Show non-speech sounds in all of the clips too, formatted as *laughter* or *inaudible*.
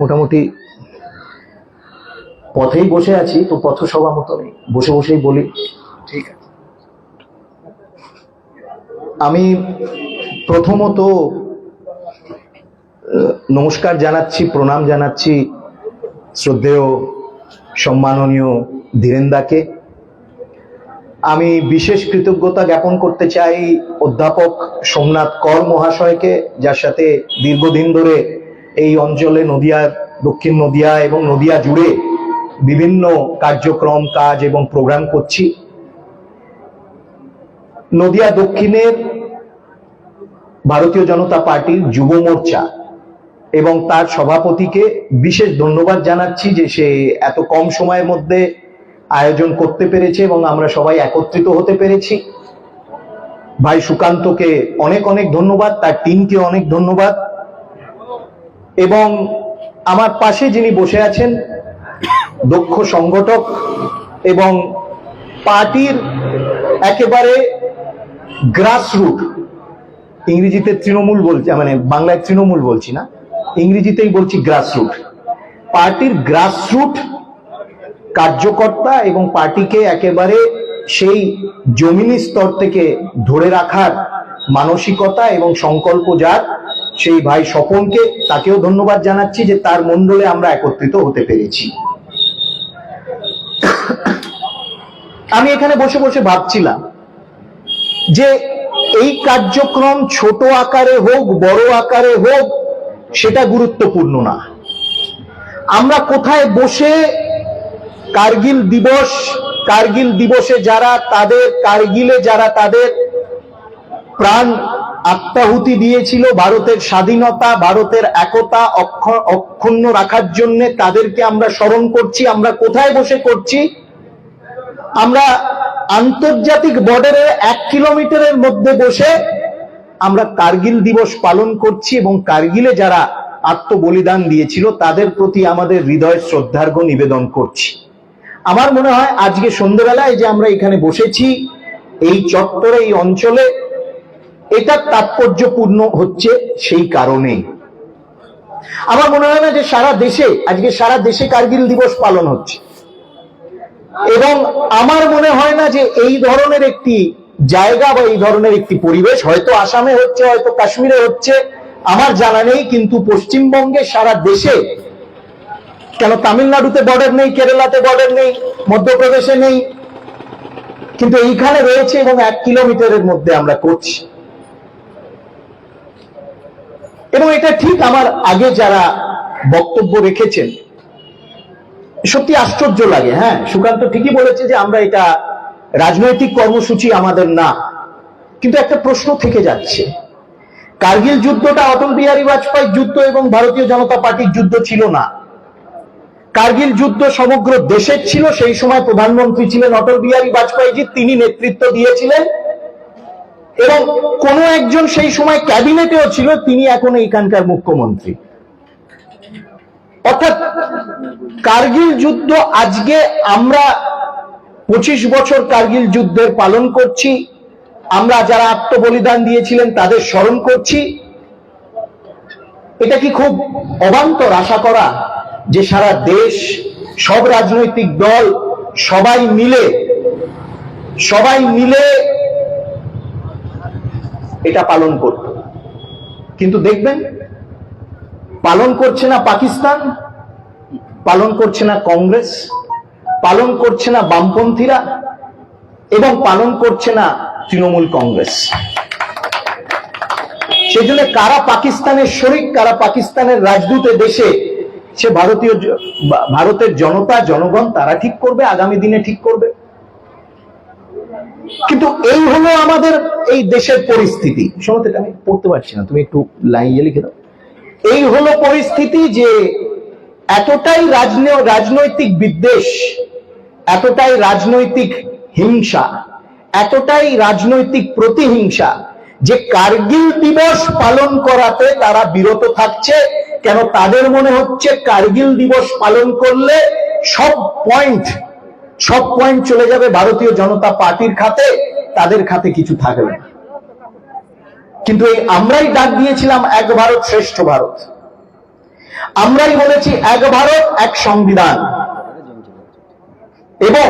মোটামুটি পথেই বসে আছি তো পথসভা মতো নেই বসে বসেই বলি। ঠিক আছে। আমি প্রথমত নমস্কার জানাচ্ছি প্রণাম জানাচ্ছি শ্রদ্ধেয় সম্মাননীয় ধীরেন্দাকে। আমি বিশেষ কৃতজ্ঞতা জ্ঞাপন করতে চাই অধ্যাপক সোমনাথ কর মহাশয়কে যার সাথে দীর্ঘদিন ধরে এই অঞ্চলে নদিয়ার দক্ষিণ নদিয়া এবং নদিয়া জুড়ে বিভিন্ন কার্যক্রম, কাজ এবং প্রোগ্রাম করছি। নদিয়া দক্ষিণের ভারতীয় জনতা পার্টির যুব মোর্চা এবং তার সভাপতিকে বিশেষ ধন্যবাদ জানাচ্ছি যে সে এত কম সময়ের মধ্যে আয়োজন করতে পেরেছে এবং আমরা সবাই একত্রিত হতে পেরেছি। ভাই সুকান্তকে অনেক অনেক ধন্যবাদ, তার টিমকে অনেক ধন্যবাদ। এবং আমার পাশে যিনি বসে আছেন, দক্ষ সংগঠক এবং পার্টির একেবারে গ্রাসরুট ইংরেজিতে তৃণমূল বলছি মানে বাংলায় তৃণমূল বলছি না, ইংরেজিতেই বলছি গ্রাসরুট পার্টির গ্রাসরুট কার্যকর্তা এবং পার্টিকে একেবারে সেই জমিনি স্তর থেকে ধরে রাখার মানসিকতা এবং সংকল্প যার সেই ভাই স্বপনকে তাকেও ধন্যবাদ জানাচ্ছি যে তার মণ্ডলে আমরা একত্রিত হতে পেরেছি। আমি এখানে বসে বসে ভাবছিলাম যে এই কার্যক্রম ছোট আকারে হোক, বড় আকারে হোক, সেটা গুরুত্বপূর্ণ না। আমরা কোথায় বসে কার্গিল দিবস, কার্গিল দিবসে যারা তাদের, কার্গিলে যারা তাদের প্রাণ আত্মাহুতি দিয়েছিল ভারতের স্বাধীনতা, ভারতের একতা অক্ষ- অক্ষুণ্ণ রাখার জন্য। তাদেরকে আমরা স্মরণ করছি, আমরা কোথায় বসে করছি? আমরা আন্তর্জাতিক বর্ডারের এক কিলোমিটারের মধ্যে বসে আমরা কার্গিল দিবস পালন করছি এবং কার্গিলে যারা আত্মবলিদান দিয়েছিল, তাদের প্রতি আমাদের হৃদয় শ্রদ্ধার্ঘ নিবেদন করছি। আমার মনে হয় আজকে সন্ধ্যেবেলায় যে আমরা এখানে বসেছি, এই চত্বরে, এই অঞ্চলে এটা তাৎপর্যপূর্ণ হচ্ছে সেই কারণে। আমার মনে হয় না যে সারা দেশে, আজকে সারা দেশে কার্গিল দিবস পালন হচ্ছে। এবং আমার মনে হয় না যে এই ধরনের একটি জায়গা বা এই ধরনের একটি পরিবেশ, হয়তো আসামে হচ্ছে, হয়তো কাশ্মীরে হচ্ছে, আমার জানা নেই, কিন্তু পশ্চিমবঙ্গে সারা দেশে, কেন তামিলনাড়ুতে বর্ডার নেই, কেরালাতে বর্ডার নেই, মধ্যপ্রদেশে নেই, কিন্তু এইখানে রয়েছে এবং এক কিলোমিটারের মধ্যে আমরা করছি। এবং এটা ঠিক আমার আগে যারা বক্তব্য রেখেছেন, সত্যি আশ্চর্য লাগে হ্যাঁ? সুকান্ত ঠিকই বলেছে যে আমরা এটা রাজনৈতিক কর্মসূচি আমাদের না। কিন্তু একটা প্রশ্ন থেকে যাচ্ছে। কার্গিল যুদ্ধটা অটল বিহারী বাজপেয়ীর যুদ্ধ এবং ভারতীয় জনতা পার্টির যুদ্ধ ছিল না। কার্গিল যুদ্ধ সমগ্র দেশের ছিল, সেই সময় প্রধানমন্ত্রী ছিলেন অটল বিহারী বাজপেয়ীজি তিনি নেতৃত্ব দিয়েছিলেন। এবং কোন একজন সেই সময় ক্যাবিনেটেও ছিল, তিনি এখন এইখানকার মুখ্যমন্ত্রী। অর্থাৎ কার্গিল যুদ্ধ আজকে আমরা পঁচিশ বছর কার্গিল যুদ্ধের পালন করছি, আমরা যারা আত্মবলিদান দিয়েছিলেন তাদের স্মরণ করছি। এটা কি খুব অবান্তর আশা করা যে সারা দেশ, সব রাজনৈতিক দল সবাই মিলে সবাই মিলে এটা পালন করত। কিন্তু দেখবেন, পালন করছে না পাকিস্তান, পালন করছে না কংগ্রেস, পালন করছে না বামপন্থীরা, এবং পালন করছে না তৃণমূল কংগ্রেস। সেজন্য কারা পাকিস্তানের শরিক, কারা পাকিস্তানের রাজদূতে দেশে, সে ভারতীয় ভারতের জনতা, জনগণ, তারা ঠিক করবে, আগামী দিনে ঠিক করবে। কিন্তু এই হলো আমাদের এই দেশের পরিস্থিতি। শোনো আমি পড়তে পারছি না, তুমি একটু লাইন লিখে দাও। এই হলো পরিস্থিতি যে এতটাই রাজনে- রাজনৈতিক বিদ্বেষ, এতটাই রাজনৈতিক হিংসা, এতটাই রাজনৈতিক প্রতিহিংসা যে কার্গিল দিবস পালন করাতে তারা বিরত থাকছে, কেন তাদের মনে হচ্ছে কার্গিল দিবস পালন করলে সব পয়েন্ট সব পয়েন্ট চলে যাবে ভারতীয় জনতা পার্টির খাতে, তাদের খাতে কিছু থাকবে না। কিন্তু এই আমরাই ডাক দিয়েছিলাম এক ভারত শ্রেষ্ঠ ভারত। আমরাই বলেছি এক ভারত, এক সংবিধান। এবং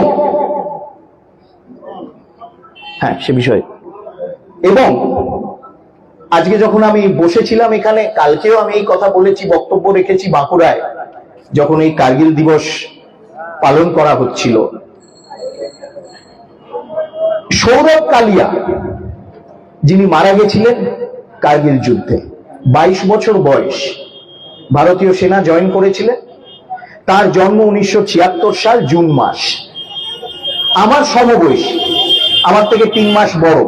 হ্যাঁ সে বিষয়ে। এবং আজকে যখন আমি বসেছিলাম এখানে, কালকেও আমি এই কথা বলেছি, বক্তব্য রেখেছি বাঁকুড়ায়, যখন এই কার্গিল দিবস পালন করা হচ্ছিল। সৌরভ কালিয়া, যিনি মারা গেছিলেন কার্গিল যুদ্ধে, বাইশ বছর বয়স, ভারতীয় সেনা জয়েন করেছিলেন। তার জন্ম উনিশশো সাল, জুন মাস। আমার সমবয়সী, আমার থেকে তিন মাস বড়।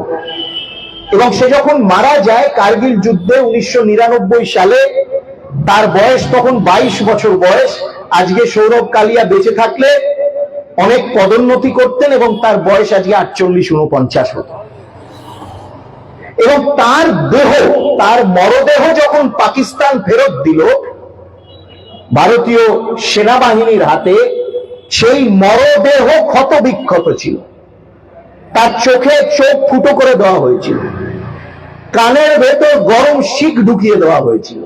এবং সে যখন মারা যায় কার্গিল যুদ্ধে উনিশশো নিরানব্বই সালে, তার বয়স তখন বাইশ বছর বয়স আজকে সৌরভ কালিয়া বেঁচে থাকলে অনেক পদোন্নতি করতেন এবং তার বয়স আজকে আটচল্লিশ, উনপঞ্চাশ হতো। এবং তার দেহ, তার মরদেহ যখন পাকিস্তান ফেরত দিল, ভারতীয় সেনাবাহিনীর হাতে সেই মরদেহ ক্ষত বিক্ষত ছিল। তার চোখে চোখ ফুটো করে দেওয়া হয়েছিল। কানের ভেতর গরম শিক ঢুকিয়ে দেওয়া হয়েছিল।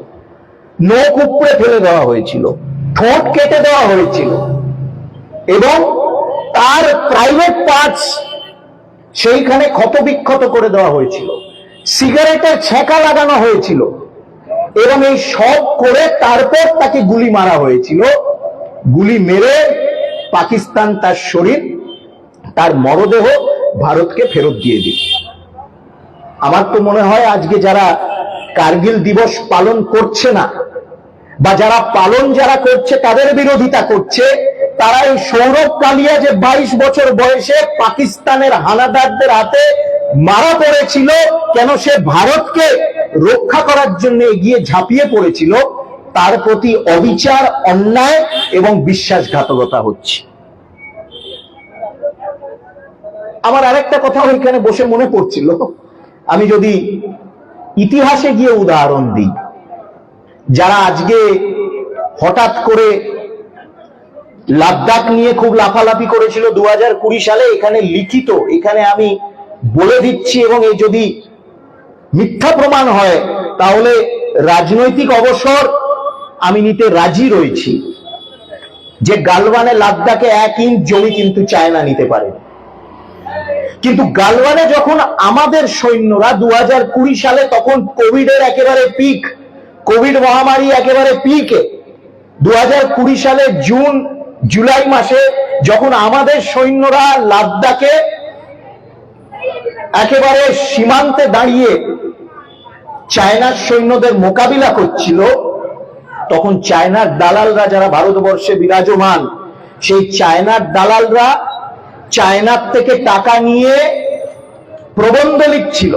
নখ উপড়ে ফেলে দেওয়া হয়েছিল। ঠোঁট কেটে দেওয়া হয়েছিল। এবং তার প্রাইভেট পার্টস সেইখানে ক্ষত বিক্ষত করে দেওয়া হয়েছিল। সিগারেটের ছেঁকা লাগানো হয়েছিল। এবং এই সব করে তারপর তাকে গুলি মারা হয়েছিল। গুলি মেরে পাকিস্তান তার শরীর, তার মরদেহ ভারতকে ফেরত দিয়ে দিল। আমার তো মনে হয় আজকে যারা কার্গিল দিবস পালন করছে না বা যারা পালন যারা করছে, তাদের বিরোধিতা করছে, তারা এই সৌরভ কালিয়া যে বাইশ বছর বয়সে পাকিস্তানের হানাদারদের হাতে মারা পড়েছিল, কেন সে ভারতকে রক্ষা করার জন্য এগিয়ে ঝাঁপিয়ে পড়েছিল, তার প্রতি অবিচার, অন্যায় এবং বিশ্বাসঘাতকতা হচ্ছে। আমার আরেকটা কথা ওইখানে বসে মনে পড়ছিল। আমি যদি ইতিহাসে গিয়ে উদাহরণ দিই যারা আজকে হঠাৎ করে লাদাখ নিয়ে খুব লাফালাফি করেছিল দু হাজার কুড়ি সালে, এখানে লিখিত, এখানে আমি বলে দিচ্ছি এবং এই যদি মিথ্যা প্রমাণ হয়, তাহলে রাজনৈতিক অবসর আমি নিতে রাজি রয়েছি। যে গালওয়ানে লাদাখে এক ইঞ্চ জমি কিন্তু চায়না নিতে পারে। কিন্তু গালওয়ানে যখন আমাদের সৈন্যরা দু সালে তখন কোভিডের একেবারে পিক কোভিড মহামারী একেবারে পিকে। দু কুড়ি সালে জুন, জুলাই মাসে যখন আমাদের সৈন্যরা লাদাখে একেবারে সীমান্তে দাঁড়িয়ে চায়নার সৈন্যদের মোকাবিলা করছিল, তখন চায়নার দালালরা যারা ভারতবর্ষে বিরাজমান, সেই চায়নার দালালরা চায়নার থেকে টাকা নিয়ে প্রবন্ধ লিখছিল,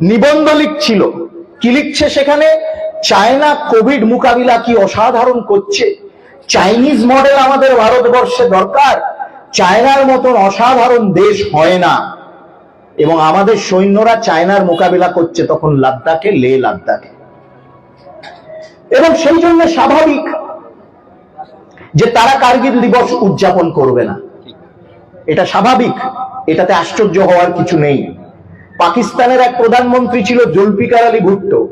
নিবন্ধ লিখছিল। কি লিখছে সেখানে? চায়না কোভিড মোকাবিলা কি অসাধারণ করছে? চাইনিজ মডেল আমাদের ভারতবর্ষে দরকার। চায়নার মতন অসাধারণ দেশ হয় না। এবং আমাদের সৈন্যরা চায়নার মোকাবিলা করছে তখন লাদ্দাখে, লে লাদ্দাখে। এবং সেই জন্য স্বাভাবিক যে তারা কার্গিল দিবস উদযাপন করবে না। এটা স্বাভাবিক। এটাতে আশ্চর্য হওয়ার কিছু নেই। পাকিস্তানের এক প্রধানমন্ত্রী ছিল জুলফিকার আলী ভুট্টো।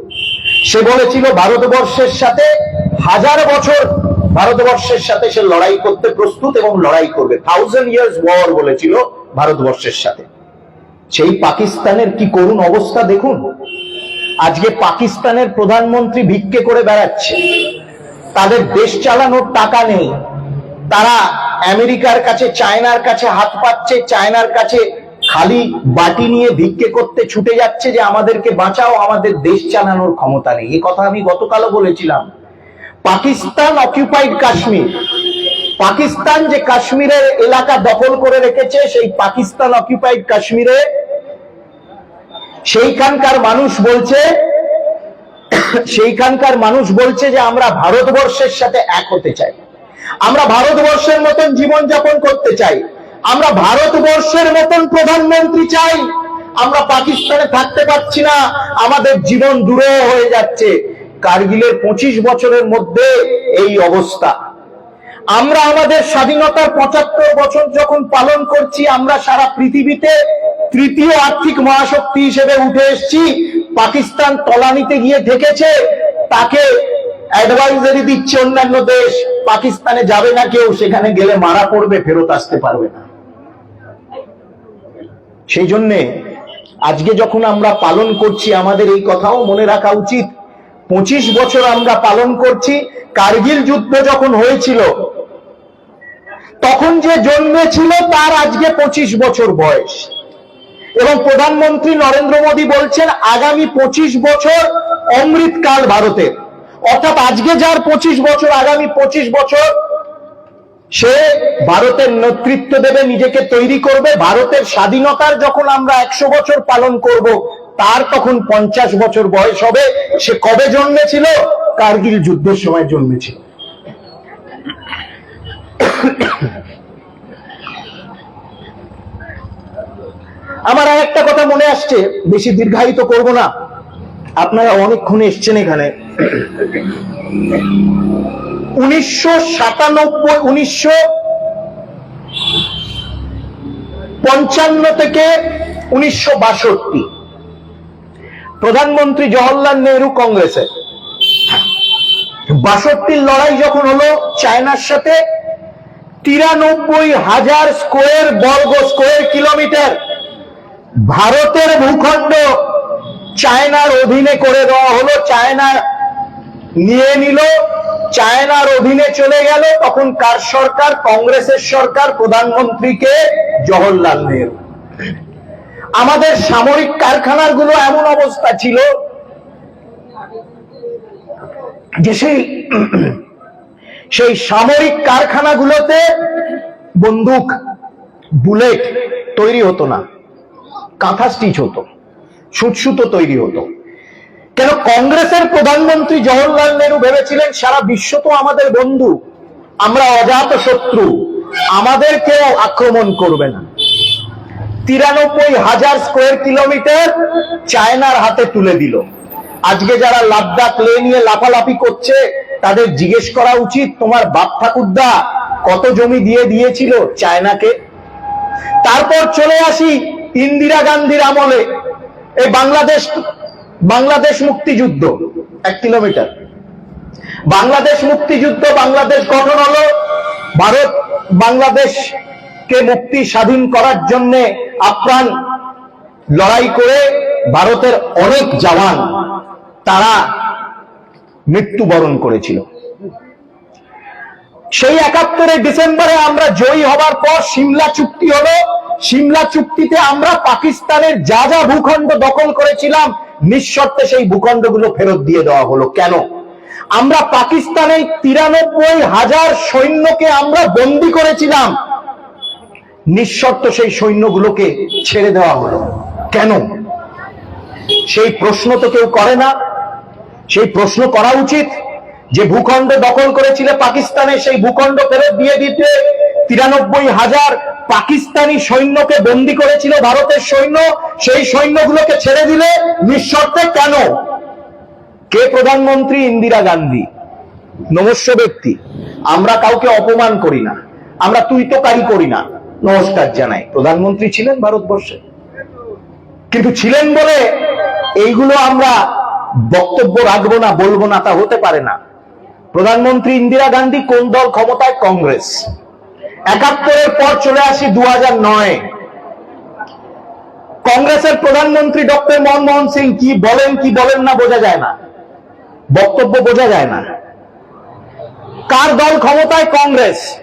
সে বলেছিল ভারতবর্ষের সাথে হাজার বছর ভারতবর্ষের সাথে সে লড়াই করতে প্রস্তুত এবং লড়াই করবে। থাউজেন্ড ইয়ার্স ওয়ার বলেছিল ভারতবর্ষের সাথে। সেই পাকিস্তানের কি করুণ অবস্থা দেখুন? আজকে পাকিস্তানের প্রধানমন্ত্রী ভিক্ষে করে বেড়াচ্ছে। তাদের দেশ চালানোর টাকা নেই। তারা আমেরিকার কাছে, চায়নার কাছে হাত পাচ্ছে, চায়নার কাছে খালি বাটি নিয়ে ভিক্ষে করতে ছুটে যাচ্ছে যে আমাদেরকে বাঁচাও, আমাদের দেশ চালানোর ক্ষমতা নেই। এ কথা আমি গতকালও বলেছিলাম। পাকিস্তান অকিউপাইড কাশ্মীর। পাকিস্তান যে কাশ্মীরের এলাকা দখল করে রেখেছে, সেই পাকিস্তান অকিউপাইড কাশ্মীরে। সেইখানকার মানুষ বলছে, সেইখানকার মানুষ বলছে যে আমরা ভারতবর্ষের সাথে এক হতে চাই। আমরা ভারতবর্ষের মতন জীবন যাপন করতে চাই। আমরা ভারতবর্ষের মতন প্রধানমন্ত্রী চাই। আমরা পাকিস্তানে থাকতে পারছি না। আমাদের জীবন দূরে হয়ে যাচ্ছে। কার্গিলের পঁচিশ বছরের মধ্যে এই অবস্থা। আমরা আমাদের স্বাধীনতার পঁচাত্তর বছর যখন পালন করছি, আমরা সারা পৃথিবীতে তৃতীয় আর্থিক মহাশক্তি হিসেবে উঠে এসেছি। পাকিস্তান তলানিতে গিয়ে ঠেকেছে। তাকে অ্যাডভাইজারি দিচ্ছে অন্যান্য দেশ। পাকিস্তানে যাবে না কেউ, সেখানে গেলে মারা পড়বে, ফেরত আসতে পারবে না। সেই জন্যে আজকে যখন আমরা পালন করছি, আমাদের এই কথাও মনে রাখা উচিত। পঁচিশ বছর আমরা পালন করছি, কার্গিল যুদ্ধ যখন হয়েছিল, তখন যে জন্মেছিল তার আজকে পঁচিশ বছর বয়স। এবং প্রধানমন্ত্রী নরেন্দ্র মোদী বলছেন, আগামী পঁচিশ বছর অমৃতকাল ভারতের। অর্থাৎ আজকে যার পঁচিশ বছর, আগামী পঁচিশ বছর সে ভারতের নেতৃত্ব দেবে, নিজেকে তৈরি করবে। ভারতের স্বাধীনতার যখন আমরা একশো বছর পালন করব, তার তখন পঞ্চাশ বছর বয়স হবে। সে কবে জন্মেছিল? কার্গিল যুদ্ধের সময় জন্মেছিল। আমার আর একটা কথা মনে আসছে, বেশি দীর্ঘায়িত করব না। আপনারা অনেকক্ষণ এসছেন এখানে। পঞ্চান্ন থেকে উনিশশো বাষট্টি। প্রধানমন্ত্রী জওহরলাল নেহরু কংগ্রেসের বাষট্টির লড়াই যখন হলো চায়নার সাথে, তিরানব্বই হাজার স্কোয়ার বর্গ স্কোয়ার কিলোমিটার। ভারতের ভূখণ্ড চায়নার অধীনে করে দেওয়া হলো, চায়না নিয়ে নিল। চায়নার অধীনে চলে গেল, তখন কার সরকার? কংগ্রেসের সরকার, প্রধানমন্ত্রীকে জওহরলাল নেহরু। আমাদের সামরিক কারখানারগুলো এমন অবস্থা ছিল যে সেই *clears throat* সেই সামরিক কারখানাগুলোতে বন্দুক, বুলেট তৈরি হতো না, কাঁথা স্টিচ হতো, সুতসুতো তৈরি হতো। কেন কংগ্রেসের প্রধানমন্ত্রী জওহরলাল নেহরু ভেবেছিলেন, সারা বিশ্ব তো আমাদের বন্ধু, আমরা অজাত শত্রু, আমাদের কেউ আক্রমণ করবে না। তিরানব্বই হাজার স্কোয়ার কিলোমিটার চায়নার হাতে তুলে দিল। আজকে যারা লাদ্দাখ লে নিয়ে লাফালাফি করছে, তাদের জিজ্ঞেস করা উচিত, তোমার বাপ ঠাকুরদা কত জমি দিয়ে দিয়েছিল চায়নাকে? তারপর চলে আসি ইন্দিরা গান্ধীর আমলে। এই বাংলাদেশ বাংলাদেশ মুক্তিযুদ্ধ, এক কিলোমিটার। বাংলাদেশ মুক্তিযুদ্ধ, বাংলাদেশ গঠন হলো ভারত বাংলাদেশকে মুক্তি স্বাধীন করার জন্য আপ্রাণ লড়াই করে ভারতের অনেক জওয়ান তারা মৃত্যুবরণ করেছিল। সেই একাত্তরে ডিসেম্বরে আমরা জয়ী হবার পর সিমলা চুক্তি হলো। সিমলা চুক্তিতে আমরা পাকিস্তানের যা যা ভূখণ্ড দখল করেছিলাম নিঃশর্তে সেই ভূখণ্ডগুলো ফেরত দিয়ে দেওয়া হলো। কেন? আমরা পাকিস্তানের তিরানব্বই হাজার সৈন্যকে আমরা বন্দি করেছিলাম। নিঃশর্ত সেই সৈন্যগুলোকে ছেড়ে দেওয়া হলো। কেন? সেই প্রশ্ন তো কেউ করে না। সেই প্রশ্ন করা উচিত যে ভূখণ্ড দখল করেছিল পাকিস্তানে, সেই ভূখণ্ড ফেরত দিয়ে দিতে তিরানব্বই হাজার পাকিস্তানি সৈন্যকে বন্দি করেছিল ভারতের সৈন্য। সেই সৈন্যগুলোকে ছেড়ে দিলে নিঃশর্তে কেন? কে প্রধানমন্ত্রী? ইন্দিরা গান্ধী। নমস্য ব্যক্তি। আমরা কাউকে অপমান করি না। আমরা তুই তো কারি করি না। নমস্কার জানাই। প্রধানমন্ত্রী ছিলেন ভারতবর্ষে। কিন্তু ছিলেন বলে এইগুলো আমরা বক্তব্য রাখব না, বলব না, তা হতে পারে না। প্রধানমন্ত্রী ইন্দিরা গান্ধী কোন দল? ক্ষমতায় কংগ্রেস। একাত্তরের পর চলে আসি দু নয়। কংগ্রেসের প্রধানমন্ত্রী ডক্টর মনমোহন সিং কি বলেন কি বলেন না বোঝা যায় না। বক্তব্য বোঝা যায় না। কার দল ক্ষমতায়? কংগ্রেস।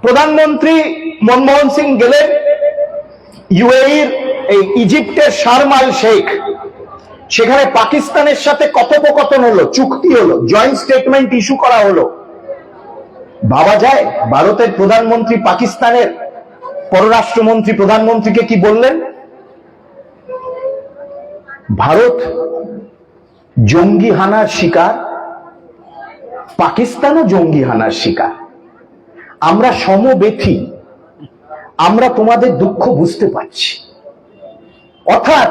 প্রধানমন্ত্রী মনমোহন সিং গেলেন ইউএইর এই ইজিপ্টের শারমাল শেখ। সেখানে পাকিস্তানের সাথে কথোপকথন হলো, চুক্তি হলো জয়েন্ট স্টেটমেন্ট ইস্যু করা হলো। ভাবা যায়, ভারতের প্রধানমন্ত্রী পাকিস্তানের পররাষ্ট্রমন্ত্রী প্রধানমন্ত্রীকে কি বললেন? ভারত জঙ্গি হানার শিকার, পাকিস্তানও জঙ্গি হানার শিকার। আমরা সমবেথী, আমরা তোমাদের দুঃখ বুঝতে পারছি। অর্থাৎ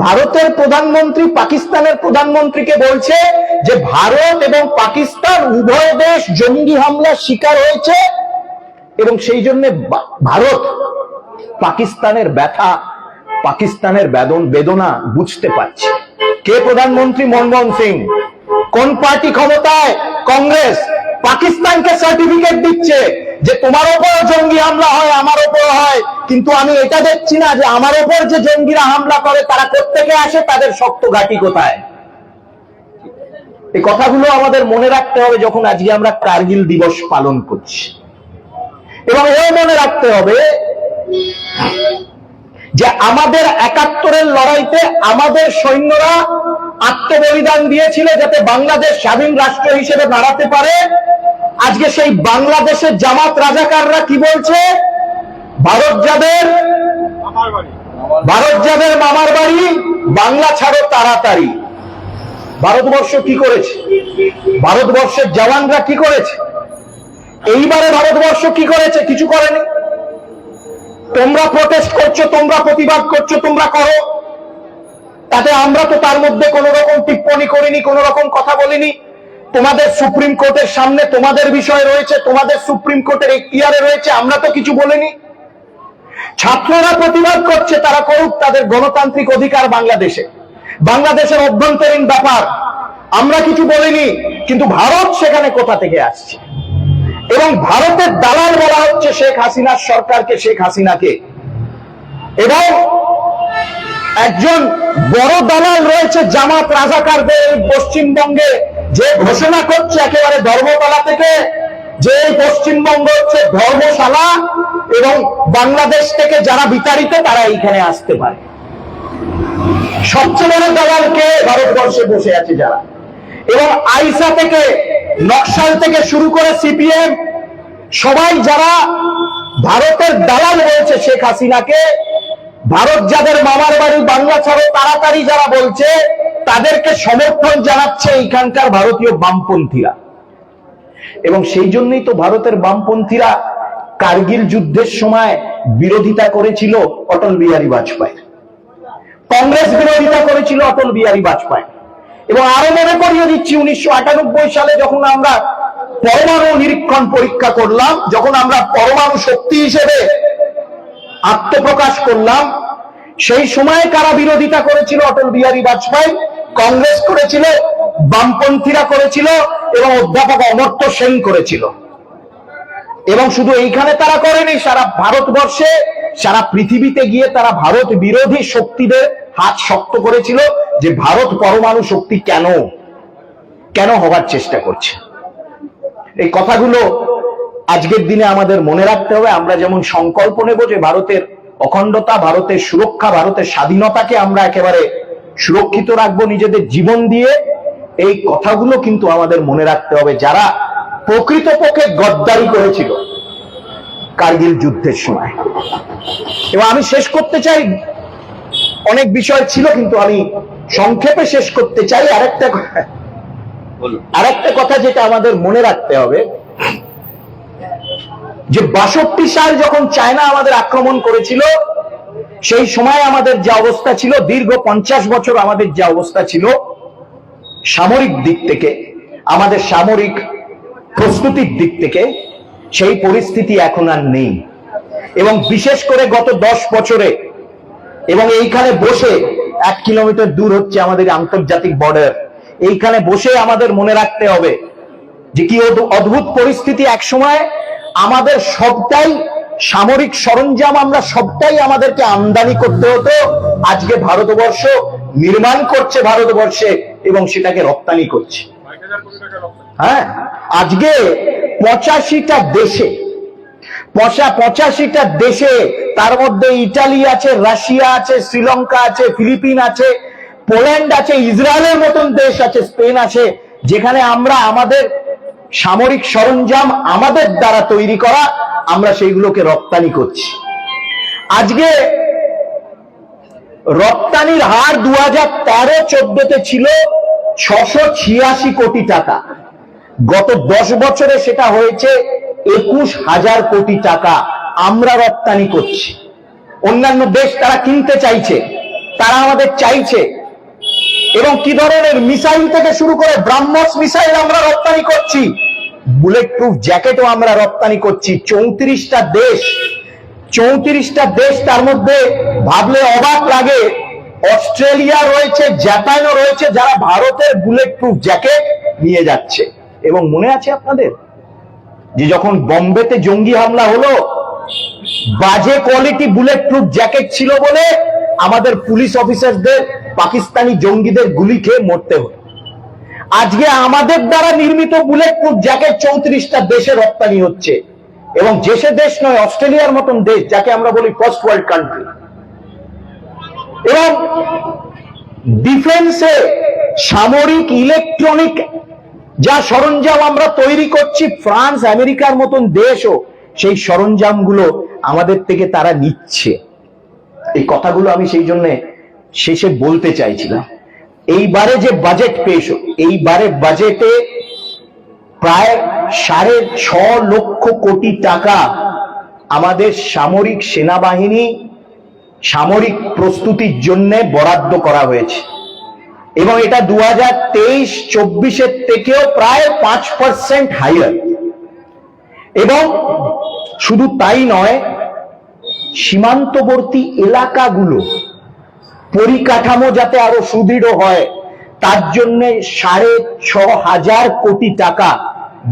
ভারতের প্রধানমন্ত্রী পাকিস্তানের প্রধানমন্ত্রীকে বলছে যে ভারত এবং পাকিস্তান উভয় দেশ জঙ্গি হামলার শিকার হয়েছে এবং সেই জন্য ভারত পাকিস্তানের ব্যথা, পাকিস্তানের বেদন, বেদনা বুঝতে পারছে। কে প্রধানমন্ত্রী মনমোহন সিং? কোন পার্টি ক্ষমতায়? কংগ্রেস। পাকিস্তানকে সার্টিফিকেট দিচ্ছে যে তোমার ওপর জঙ্গি হামলা হয়, আমার ওপর হয়। কিন্তু আমি এটা দেখছি না যে আমার ওপর যে জঙ্গিরা হামলা করে, তারা কোত্থেকে আসে, তাদের শক্ত ঘাঁটি কোথায়? এই কথাগুলো আমাদের মনে রাখতে হবে যখন আজকে আমরা কার্গিল দিবস পালন করছি। এবং এও মনে রাখতে হবে যে আমাদের একাত্তরের লড়াইতে আমাদের সৈন্যরা আত্মবলিদান দিয়েছিল যাতে বাংলাদেশ স্বাধীন রাষ্ট্র হিসেবে দাঁড়াতে পারে। আজকে সেই বাংলাদেশের জামাত রাজাকাররা কি বলছে? ভারত যাদের ভারত যাদের মামার বাড়ি, বাংলা ছাড়ো তাড়াতাড়ি। ভারতবর্ষ কি করেছে? ভারতবর্ষের জওয়ানরা কি করেছে? এইবারে ভারতবর্ষ কি করেছে? কিছু করেনি। তোমরা প্রটেস্ট করছ, তোমরা প্রতিবাদ করছ, তোমরা করো। তাতে আমরা তো তার মধ্যে কোন রকম টিপ্পণী করিনি, কোন রকম কথা বলিনি। তোমাদের সুপ্রিম কোর্টের সামনে তোমাদের বিষয় রয়েছে, তোমাদের সুপ্রিম কোর্টের এখতিয়ারে রয়েছে, আমরা তো কিছু বলিনি। ছাত্ররা প্রতিবাদ করছে, তারা করুক তাদের গণতান্ত্রিক অধিকার বাংলাদেশে। বাংলাদেশের অভ্যন্তরীণ ব্যাপার, আমরা কিছু বলিনি, কিন্তু ভারত সেখানে কোথা থেকে আসছে? এবং ভারতের দালাল বলা হচ্ছে শেখ হাসিনার সরকারকে, শেখ হাসিনাকে। এবং একজন বড় দালাল রয়েছে, জামাত রাজাকারদের পশ্চিমবঙ্গে যে ঘোষণা করছে একেবারে ধর্মতলা থেকে, যে পশ্চিমবঙ্গ হচ্ছে ধর্মশালা এবং বাংলাদেশ থেকে যারা বিতাড়িত, তারা এইখানে আসতে পারে। সবচেয়ে বড় দালালকে ভারতবর্ষে বসে আছে যারা। এবং আইসা থেকে, নকশাল থেকে শুরু করে সিপিএম, সবাই যারা ভারতের দালাল রয়েছে শেখ হাসিনাকে, ভারত যাদের মামার বাড়ি বাংলা ছাড়ো, তাড়াতাড়ি যারা বলছে তাদেরকে সমর্থন জানাচ্ছে এইখানকার ভারতীয় বামপন্থীরা। এবং সেই জন্যই তো ভারতের বামপন্থীরা কার্গিল যুদ্ধের সময় বিরোধিতা করেছিল অটল বিহারী বাজপেয়ী কংগ্রেস বিরোধিতা করেছিল অটল বিহারী বাজপেয়ী এবং আরও মনে করিয়ে দিচ্ছি, উনিশশো আটানব্বই সালে যখন আমরা পরমাণু নিরীক্ষণ পরীক্ষা করলাম, যখন আমরা পরমাণু শক্তি হিসেবে আত্মপ্রকাশ করলাম, সেই সময় কারা বিরোধিতা করেছিল অটল বিহারী বাজপেয়ী কংগ্রেস করেছিল, বামপন্থীরা করেছিল এবং অধ্যাপক অমর্ত্য সেন করেছিল। এবং শুধু এইখানে তারা করেনি, সারা ভারতবর্ষে, সারা পৃথিবীতে গিয়ে তারা ভারত বিরোধী শক্তিদের হাত শক্ত করেছিল যে ভারত পরমাণু শক্তি কেন কেন হবার চেষ্টা করছে। এই কথাগুলো আজকের দিনে আমাদের মনে রাখতে হবে। আমরা যেমন সংকল্প নেব যে ভারতের অখণ্ডতা, ভারতের সুরক্ষা, ভারতের স্বাধীনতাকে আমরা একেবারে সুরক্ষিত রাখব নিজেদের জীবন দিয়ে এই কথাগুলো কিন্তু আমাদের মনে রাখতে হবে যারা প্রকৃতপক্ষে গদ্দারি করেছিল কার্গিল যুদ্ধের সময়। এবং আমি শেষ করতে চাই অনেক বিষয় ছিল কিন্তু আমি সংক্ষেপে শেষ করতে চাই। আরেকটা আরেকটা কথা যেটা আমাদের মনে রাখতে হবে যে বাষট্টি সাল যখন চায়না আমাদের আক্রমণ করেছিল সেই সময় আমাদের যে অবস্থা ছিল, দীর্ঘ পঞ্চাশ বছর আমাদের যে অবস্থা ছিল, সামরিক দিক থেকে, আমাদের সামরিক প্রস্তুতির দিক থেকে, সেই পরিস্থিতি এখন আর নেই। এবং বিশেষ করে গত দশ বছরে, এবং এইখানে বসে এক কিলোমিটার দূর হচ্ছে আমাদের আন্তর্জাতিক বর্ডার এইখানে বসে আমাদের মনে রাখতে হবে যে কি অদ্ভুত পরিস্থিতি এক সময় আমাদের সবটাই সামরিক সরঞ্জাম আমরা সবটাই আমাদেরকে আমদানি করতে হতো। আজকে ভারতবর্ষ নির্মাণ করছে ভারতবর্ষে এবং সেটাকে রপ্তানি করছে। হ্যাঁ আজকে পঁচাশিটা দেশে, পঁচা পঁচাশিটা দেশে, তার মধ্যে ইটালি আছে, রাশিয়া আছে, শ্রীলঙ্কা আছে, ফিলিপিন আছে, পোল্যান্ড আছে, ইসরায়েলের মতন দেশ আছে, স্পেন আছে, যেখানে আমরা আমাদের সামরিক সরঞ্জাম আমাদের দ্বারা তৈরি করা আমরা সেইগুলোকে রপ্তানি করছি। আজকে রপ্তানির হার দু হাজার তেরো, চোদ্দতে ছিল ছশো ছিয়াশি কোটি টাকা। গত দশ বছরে সেটা হয়েছে একুশ হাজার কোটি টাকা আমরা রপ্তানি করছি। অন্যান্য দেশ তারা কিনতে চাইছে, তারা আমাদের চাইছে। এবং কি ধরনের মিসাইল থেকে শুরু করে ব্রাহ্মস মিসাইল আমরা রপ্তানি করছি বুলেট প্রুফ জ্যাকেটও আমরা রপ্তানি করছি। চৌত্রিশটা দেশ চৌত্রিশটা দেশ তার মধ্যে ভাবলে অবাক লাগে, অস্ট্রেলিয়া রয়েছে, জাপানও রয়েছে, যারা ভারতের বুলেট প্রুফ জ্যাকেট নিয়ে যাচ্ছে। এবং মনে আছে আপনাদের? যে যখন বম্বেতে জঙ্গি হামলা হলো, বাজে কোয়ালিটি বুলেট প্রুফ জ্যাকেট ছিল বলে আমাদের পুলিশ অফিসারদের পাকিস্তানি জঙ্গিদের গুলি খেয়ে মরতে হলো। আজকে আমাদের দ্বারা নির্মিত বুলেট প্রুফ জ্যাকেট চৌত্রিশটা দেশে রপ্তানি হচ্ছে। এবং দেশে দেশ নয়, অস্ট্রেলিয়ার মতন দেশ, যাকে আমরা বলি ফার্স্ট ওয়ার্ল্ড কান্ট্রি এবং ডিফেন্সে সামরিক ইলেকট্রনিক যা সরঞ্জাম আমরা তৈরি করছি, ফ্রান্স, আমেরিকার মতন দেশও সেই সরঞ্জামগুলো আমাদের থেকে তারা নিচ্ছে। এই কথাগুলো আমি সেই জন্য শেষে বলতে চাইছিলাম। এইবারে যে বাজেট পেশ এইবারে বাজেটে প্রায় সাড়ে ছ লক্ষ কোটি টাকা আমাদের সামরিক সেনাবাহিনী সামরিক প্রস্তুতির জন্য বরাদ্দ করা হয়েছে। এবং এটা দু হাজার তেইশ চব্বিশের থেকেও প্রায় পাঁচ পার্সেন্ট হাইয়ার এবং শুধু তাই নয়, সীমান্তবর্তী এলাকাগুলো পরিকাঠামো যাতে আরও সুদৃঢ় হয়, তার জন্য সাড়ে ছ হাজার কোটি টাকা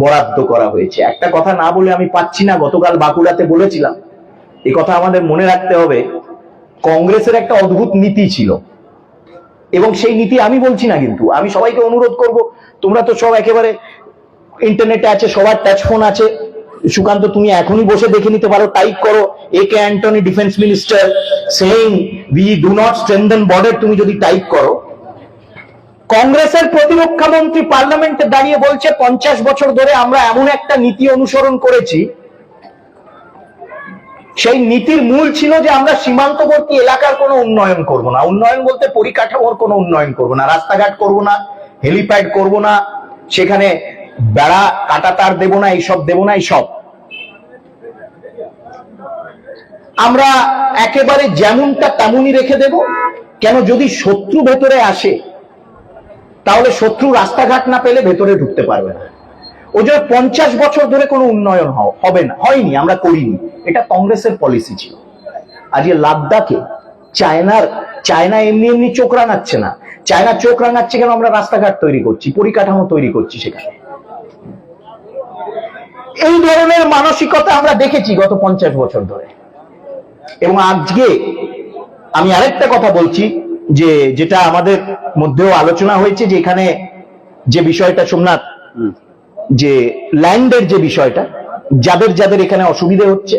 বরাদ্দ করা হয়েছে। একটা কথা না বলে আমি পাচ্ছি না, গতকাল বাঁকুড়াতে বলেছিলাম। এই কথা আমাদের মনে রাখতে হবে, কংগ্রেসের একটা অদ্ভুত নীতি ছিল। এবং সেই নীতি আমি বলছি না কিন্তু, আমি সবাইকে অনুরোধ করব, তোমরা তো সব একেবারে ইন্টারনেটে আছে, সবার টাচ ফোন আছে সুকান্ত, তুমি এখনই বসে দেখে নিতে পারো টাইপ করো A K Antony defence minister saying we do not strengthen border তুমি যদি টাইপ করো। কংগ্রেসের প্রতিরক্ষা মন্ত্রী পার্লামেন্টে দাঁড়িয়ে বলছে, পঞ্চাশ বছর ধরে আমরা এমন একটা নীতি অনুসরণ করেছি। সেই নীতির মূল ছিল যে আমরা সীমান্তবর্তী এলাকার কোনো উন্নয়ন করব না। উন্নয়ন বলতে পরিকাঠামোর কোনো উন্নয়ন করব না। রাস্তাঘাট করব না, হেলিপ্যাড করব না, সেখানে বেড়া কাটা তার দেবো না, এইসব দেবো না, এইসব। আমরা একেবারে যেমনটা তেমনই রেখে দেব, কেন যদি শত্রু ভেতরে আসে, তাহলে শত্রু রাস্তাঘাট না পেলে ভেতরে ঢুকতে পারবে না। ওই জন্য পঞ্চাশ বছর ধরে কোনো উন্নয়ন হবে না, হয়নি, আমরা করিনি। এটা কংগ্রেসের পলিসি ছিল। আজকে লাদ্দাখে চায়নার, চায়না এমনি এমনি চোখ রাঙাচ্ছে না। চায়না চোখ রাঙাচ্ছে কেন আমরা রাস্তাঘাট তৈরি করছি, পরিকাঠামো তৈরি করছি সেখানে। এই ধরনের মানসিকতা আমরা দেখেছি গত পঞ্চাশ বছর ধরে। এবং আজকে আমি আরেকটা কথা বলছি যে যেটা আমাদের মধ্যেও আলোচনা হয়েছে যে এখানে যে বিষয়টা সোমনাথ যে ল্যান্ডের যে বিষয়টা যাদের যাদের এখানে অসুবিধে হচ্ছে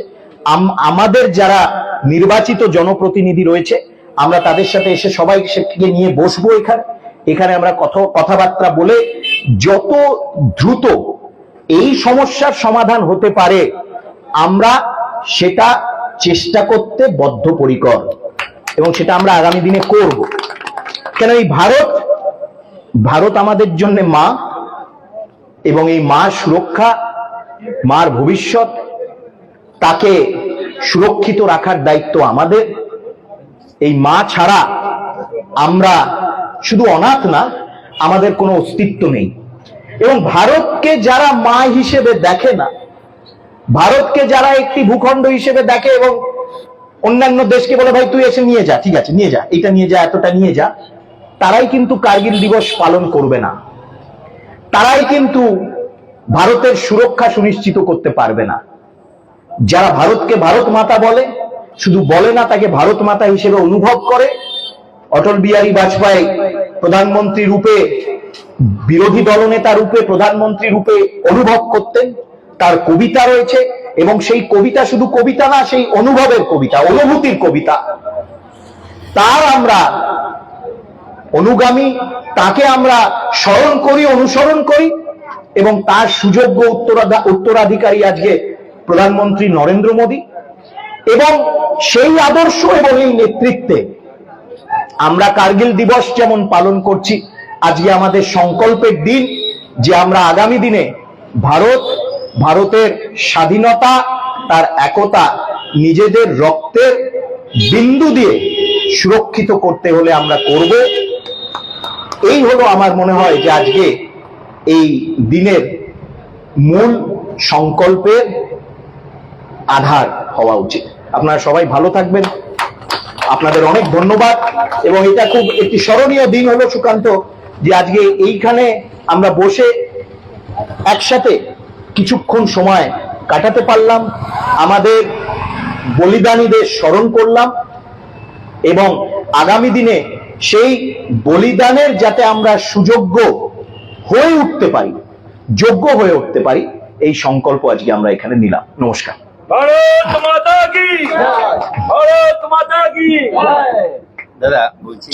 আমাদের যারা নির্বাচিত জনপ্রতিনিধি রয়েছে আমরা তাদের সাথে এসে সবাই সেটিকে নিয়ে বসবো এখানে। এখানে আমরা কথা কথাবার্তা বলে যত দ্রুত এই সমস্যার সমাধান হতে পারে, আমরা সেটা চেষ্টা করতে বদ্ধপরিকর এবং সেটা আমরা আগামী দিনে করব। কেন এই ভারত ভারত আমাদের জন্য মা এবং এই মা সুরক্ষা, মার ভবিষ্যৎ, তাকে সুরক্ষিত রাখার দায়িত্ব আমাদের। এই মা ছাড়া আমরা শুধু অনাথ না, আমাদের কোনো অস্তিত্ব নেই। এবং ভারতকে যারা মা হিসেবে দেখে না, ভারতকে যারা একটি ভূখণ্ড হিসেবে দেখে এবং অন্যান্য দেশকে বলে, ভাই, তুই এসে নিয়ে যা, ঠিক আছে, নিয়ে যা, এটা নিয়ে যা, এতটা নিয়ে যা, তারাই কিন্তু কার্গিল দিবস পালন করবে না। তারাই কিন্তু ভারতের সুরক্ষা সুনিশ্চিত করতে পারবে না। যারা ভারতকে ভারত মাতা বলে, শুধু বলে না, তাকে ভারত মাতা হিসেবে অনুভব করে। অটল বিহারী বাজপেয়ী প্রধানমন্ত্রী রূপে বিরোধী দলনেতা রূপে, প্রধানমন্ত্রী রূপে অনুভব করতেন, তার কবিতা রয়েছে, এবং সেই কবিতা শুধু কবিতা না, সেই অনুভবের কবিতা, অনুভূতির কবিতা। তার আমরা অনুগামী, তাকে আমরা স্মরণ করি, অনুসরণ করি, এবং তার সুযোগ্য উত্তরাধা- উত্তরাধিকারী আজকে প্রধানমন্ত্রী নরেন্দ্র মোদী। এবং সেই আদর্শ এবং এই নেতৃত্বে আমরা কার্গিল দিবস যেমন পালন করছি আজকে আমাদের সংকল্পের দিন যে আমরা আগামী দিনে ভারত, ভারতের স্বাধীনতা, তার একতা নিজেদের রক্তের বিন্দু দিয়ে সুরক্ষিত করতে হলে আমরা করব। এই হলো আমার মনে হয় যে আজকে এই দিনের মূল সংকল্পের আধার হওয়া উচিত। আপনারা সবাই ভালো থাকবেন। আপনাদের অনেক ধন্যবাদ। এবং এটা খুব একটি স্মরণীয় দিন হলো সুকান্ত। যে আজকে এইখানে আমরা বসে একসাথে কিছুক্ষণ সময় কাটাতে পারলাম আমাদের বলিদানীদের স্মরণ করলাম এবং আগামী দিনে সেই বলিদানের যাতে আমরা সুযোগ্য হয়ে উঠতে পারি যোগ্য হয়ে উঠতে পারি এই সংকল্প আজকে আমরা এখানে নিলাম। নমস্কার। ভারত মাতা কি? ভারত মাতা কি? দাদা বলছি